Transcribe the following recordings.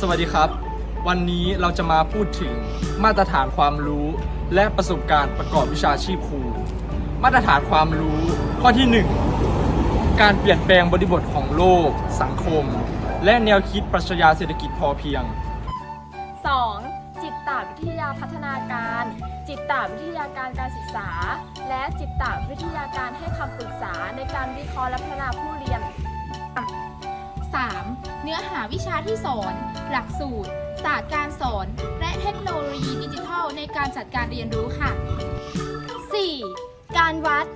สวัสดีครับ วันนี้เราจะมาพูดถึงมาตรฐานความรู้และประสบการณ์ประกอบวิชาชีพครู มาตรฐานความรู้ข้อที่ 1 การเปลี่ยนแปลงบริบทของโลก สังคม และแนวคิดปรัชญาเศรษฐกิจพอเพียง 2. จิตตวิทยาพัฒนาการ จิตตวิทยาการการศึกษา และจิตตวิทยาการให้คำปรึกษาในการวิเคราะห์และพัฒนาผู้เรียน 3. เนื้อหาวิชาที่สอน หลักสูตร ศาสตร์การสอน และเทคโนโลยีดิจิทัลในการจัดการเรียนรู้ค่ะ 4. การวัด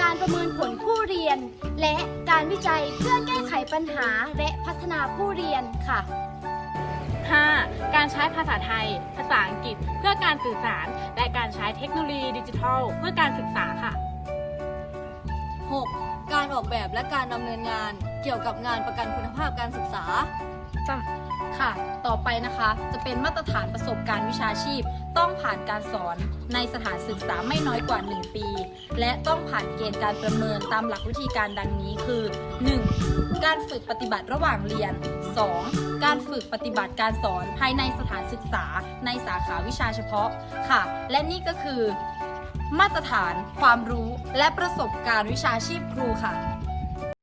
การประเมินผลผู้เรียน และการวิจัยเพื่อแก้ไขปัญหาและพัฒนาผู้เรียนค่ะ 5. การใช้ภาษาไทย ภาษาอังกฤษ เพื่อการสื่อสาร และการใช้เทคโนโลยีดิจิทัล เพื่อการศึกษา ออกแบบและการดำเนินงานเกี่ยวกับงานประกันคุณภาพการศึกษาค่ะ ต่อไปนะคะจะเป็นมาตรฐานประสบการณ์วิชาชีพ ต้องผ่านการสอนในสถานศึกษาไม่น้อยกว่า 1 ปี และต้องผ่านเกณฑ์การประเมินตามหลักวิธีการดังนี้คือ 1. การฝึกปฏิบัติระหว่างเรียน 2. การฝึกปฏิบัติการสอนภายในสถานศึกษาในสาขาวิชาเฉพาะค่ะ และนี่ก็คือ มาตรฐาน ความรู้ และประสบการณ์วิชาชีพครูค่ะ